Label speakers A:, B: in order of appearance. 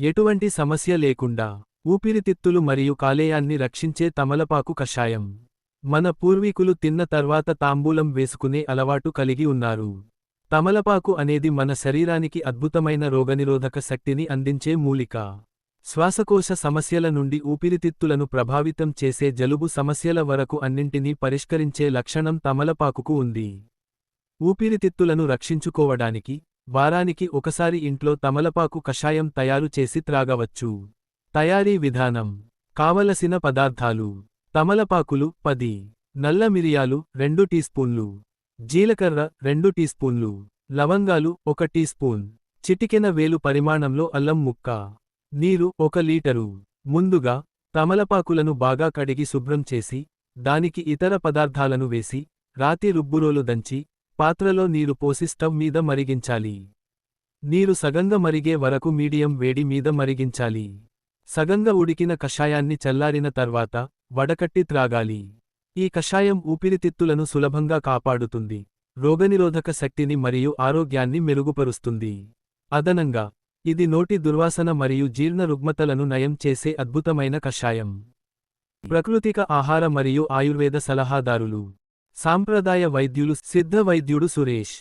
A: ఎటువంటి సమస్య లేకుండా ఊపిరితిత్తులు మరియు కాలేయాన్ని రక్షించే తమలపాకు కషాయం. మన పూర్వీకులు తిన్న తర్వాత తాంబూలం వేసుకునే అలవాటు కలిగి ఉన్నారు. తమలపాకు అనేది మన శరీరానికి అద్భుతమైన రోగనిరోధక శక్తిని అందించే మూలిక. శ్వాసకోశ సమస్యల నుండి ఊపిరితిత్తులను ప్రభావితం చేసే జలుబు సమస్యల వరకు అన్నింటినీ పరిష్కరించే లక్షణం తమలపాకుకు ఉంది. ఊపిరితిత్తులను రక్షించుకోవడానికి వారానికి ఒకసారి ఇంట్లో తమలపాకు కషాయం తయారు చేసి త్రాగవచ్చు. తయారీ విధానం. కావలసిన పదార్థాలు. తమలపాకులు పది. నల్ల మిరియాలు రెండు టీ స్పూన్లు. జీలకర్ర రెండు టీ స్పూన్లు. లవంగాలు ఒక టీ స్పూన్. చిటికెన వేలు పరిమాణంలో అల్లం ముక్క. నీరు ఒక లీటరు. ముందుగా తమలపాకులను బాగా కడిగి శుభ్రం చేసి దానికి ఇతర పదార్థాలను వేసి రాతి రుబ్బురోలు దంచి పాత్రలో నీరు పోసి స్టవ్ మీద మరిగించాలి. నీరు సగంగా మరిగే వరకు మీడియం వేడి మీద మరిగించాలి. సగంగా ఉడికిన కషాయాన్ని చల్లారిన తర్వాత వడకట్టి త్రాగాలి. ఈ కషాయం ఊపిరితిత్తులను సులభంగా కాపాడుతుంది. రోగనిరోధక శక్తిని మరియు ఆరోగ్యాన్ని మెరుగుపరుస్తుంది. అదనంగా ఇది నోటి దుర్వాసన మరియు జీర్ణ రుగ్మతలను నయం చేసే అద్భుతమైన కషాయం. ప్రకృతిక ఆహార మరియు ఆయుర్వేద సలహాదారులు. సాంప్రదాయ వైద్యులు సిద్ధ వైద్యుడు సురేష్.